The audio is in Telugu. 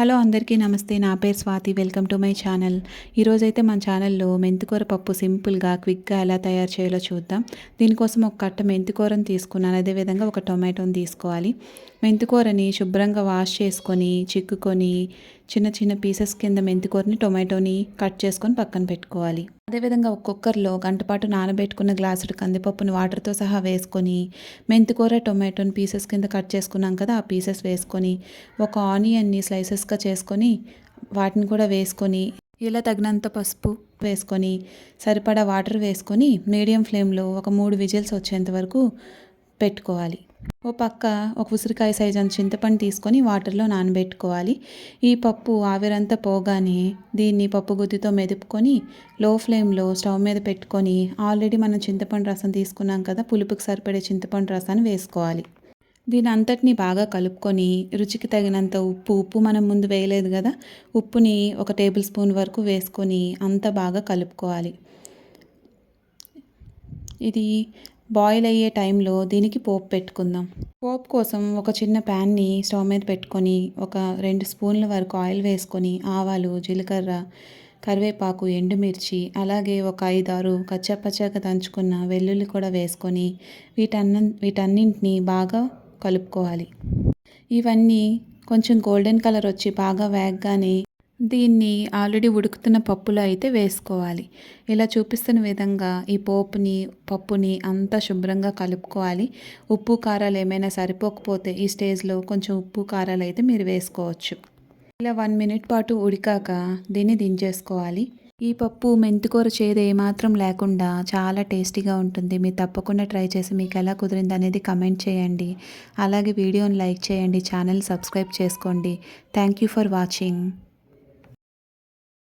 హలో అందరికీ నమస్తే నా పేరు Swathi welcome to my channel. ఈరోజైతే మన ఛానల్లో మెంతికూర పప్పు సింపుల్గా క్విక్గా ఎలా తయారు చేయాలో చూద్దాం. దీనికోసం ఒక కట్ట మెంతికూరను తీసుకున్నాను. అదేవిధంగా ఒక టొమాటోని తీసుకోవాలి. మెంతికూరని శుభ్రంగా వాష్ చేసుకొని చిక్కుకొని చిన్న చిన్న పీసెస్ కింద మెంతికూరని టొమాటోని కట్ చేసుకొని పక్కన పెట్టుకోవాలి. అదేవిధంగా ఒక్కొక్కరిలో గంటపాటు నానబెట్టుకున్న గ్లాసుడు కందిపప్పును వాటర్తో సహా వేసుకొని మెంతికూర టొమాటోని పీసెస్ కింద కట్ చేసుకున్నాం కదా ఆ పీసెస్ వేసుకొని ఒక ఆనియన్ని స్లైసెస్గా చేసుకొని వాటిని కూడా వేసుకొని ఇలా తగినంత పసుపు వేసుకొని సరిపడా వాటర్ వేసుకొని మీడియం ఫ్లేమ్లో ఒక మూడు విజిల్స్ వచ్చేంత వరకు పెట్టుకోవాలి. ఓ పక్క ఒక ఉసిరికాయ సైజ్ అంత చింతపండు తీసుకొని వాటర్లో నానబెట్టుకోవాలి. ఈ పప్పు ఆవిరంతా పోగానే దీన్ని పప్పు గుత్తితో మెదుపుకొని లో ఫ్లేమ్లో స్టవ్ మీద పెట్టుకొని ఆల్రెడీ మనం చింతపండు రసం తీసుకున్నాం కదా పులుపుకి సరిపడే చింతపండు రసాన్ని వేసుకోవాలి. దీని అంతటిని బాగా కలుపుకొని రుచికి తగినంత ఉప్పు ఉప్పు మనం ముందు వేయలేదు కదా ఉప్పుని ఒక టేబుల్ స్పూన్ వరకు వేసుకొని అంత బాగా కలుపుకోవాలి. ఇది బాయిల్ అయ్యే టైంలో దీనికి పోపు పెట్టుకుందాం. పోపు కోసం ఒక చిన్న ప్యాన్ని స్టవ్ మీద పెట్టుకొని ఒక రెండు స్పూన్ల వరకు ఆయిల్ వేసుకొని ఆవాలు జీలకర్ర కరివేపాకు ఎండుమిర్చి అలాగే ఒక ఐదారు కచ్చపచ్చగా దంచుకున్న వెల్లుల్లి కూడా వేసుకొని వీటన్న వీటన్నింటినీ బాగా కలుపుకోవాలి. ఇవన్నీ కొంచెం గోల్డెన్ కలర్ వచ్చి బాగా వేగగానే దీన్ని ఆల్రెడీ ఉడుకుతున్న పప్పులో అయితే వేసుకోవాలి. ఇలా చూపిస్తున్న విధంగా ఈ పోపుని పప్పుని అంతా శుభ్రంగా కలుపుకోవాలి. ఉప్పు కారాలు ఏమైనా సరిపోకపోతే ఈ స్టేజ్లో కొంచెం ఉప్పు కారాలు అయితే మీరు వేసుకోవచ్చు. ఇలా వన్ మినిట్ పాటు ఉడికాక దీన్ని దించేసుకోవాలి. ఈ పప్పు మెంతికూర చేదు ఏమాత్రం లేకుండా చాలా టేస్టీగా ఉంటుంది. మీరు తప్పకుండా ట్రై చేసి మీకు ఎలా కుదిరింది అనేది కమెంట్ చేయండి. అలాగే వీడియోని లైక్ చేయండి ఛానల్ సబ్స్క్రైబ్ చేసుకోండి. Thank you for watching.